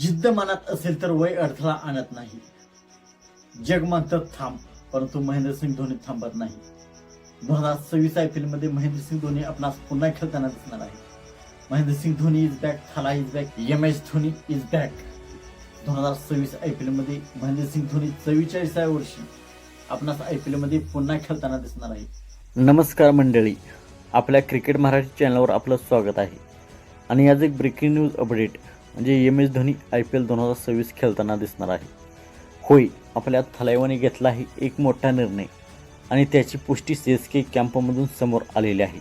जिद्द मनात असेल तर वय अडथळा आणत नाही. जग म्हणतात थांब परंतु महेंद्रसिंग धोनी थांबत नाही. दोन हजार सव्वीस आय पी एलमध्ये महेंद्रसिंग धोनी आपणास पुन्हा खेळताना दिसणार आहे Mahendra Singh Dhoni is back Thala is back M S Dhoni is back दोन हजार सव्वीस आय पी एलमध्ये महेंद्रसिंग धोनी चव्वेचाळीसाव्या वर्षी आपणास आय पी एलमध्ये पुन्हा खेळताना दिसणार आहे नमस्कार मंडळी आपल्या क्रिकेट मराठी चॅनलवर आपलं स्वागत आहे. आणि आज एक ब्रेकिंग न्यूज अपडेट म्हणजे M S Dhoni I P L दोन हजार सव्वीस खेळताना दिसणार आहे. होय आपल्या थलायवाने घेतला आहे एक मोठा निर्णय आणि त्याची पुष्टी सी एस के कॅम्पमधून समोर आलेली आहे.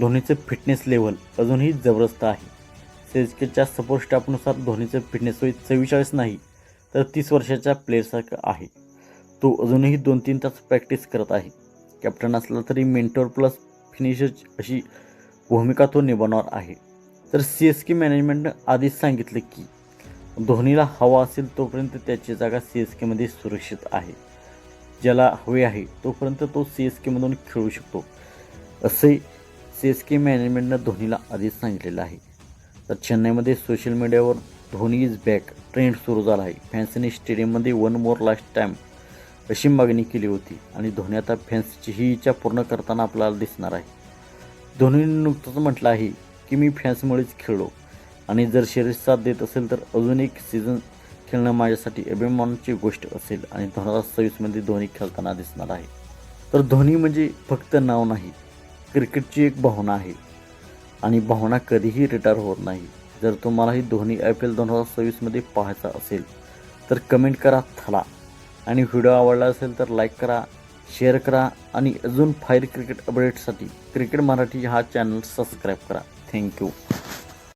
धोनीचं फिटनेस लेवल अजूनही जबरदस्त आहे. सी एस केच्या सपोर्ट स्टाफनुसार धोनीचं फिटनेस वय चव्वेचाळीस नाही तर तीस वर्षाच्या प्लेअरसारखं आहे. तो अजूनही दोन तीन तास प्रॅक्टिस करत आहे. कॅप्टन असला तरी मेंटोर प्लस फिनिशर अशी भूमिका तो निभावणार आहे. तर सी एस के मॅनेजमेंटनं आधीच सांगितलं की धोनीला हवा असेल तोपर्यंत त्याची जागा सी एस केमध्ये सुरक्षित आहे. ज्याला हवे आहे तोपर्यंत तो सी एस केमधून खेळू शकतो. असे सी एस के मॅनेजमेंटनं धोनीला आधीच सांगितलेलं आहे. तर चेन्नईमध्ये सोशल मीडियावर धोनी इज बॅक ट्रेंड सुरू झाला आहे. फॅन्सने स्टेडियममध्ये वन मोर लास्ट टाईम अशी मागणी केली होती आणि धोनी आता फॅन्सची ही इच्छा पूर्ण करताना आपल्याला दिसणार आहे. धोनीने नुकतंच म्हटलं आहे की मी फॅन्समुळेच खेळलो. आणि जर शरीर साथ देत असेल तर अजून एक सीझन खेळणं माझ्यासाठी अभिमानाची गोष्ट असेल आणि दोन हजार सव्वीसमध्ये धोनी खेळताना दिसणार आहे. तर धोनी म्हणजे फक्त नाव नाही क्रिकेटची एक भावना आहे. आणि भावना कधीही रिटायर होत नाही. जर तुम्हालाही धोनी आय पी एल दोन हजार सव्वीसमध्ये पाहायचा असेल तर कमेंट करा थला. आणि व्हिडिओ आवडला असेल तर लाईक करा शेअर करा आणि अजून फायर क्रिकेट अपडेटसाठी क्रिकेट मराठी हा चॅनल सबस्क्राईब करा. Thank you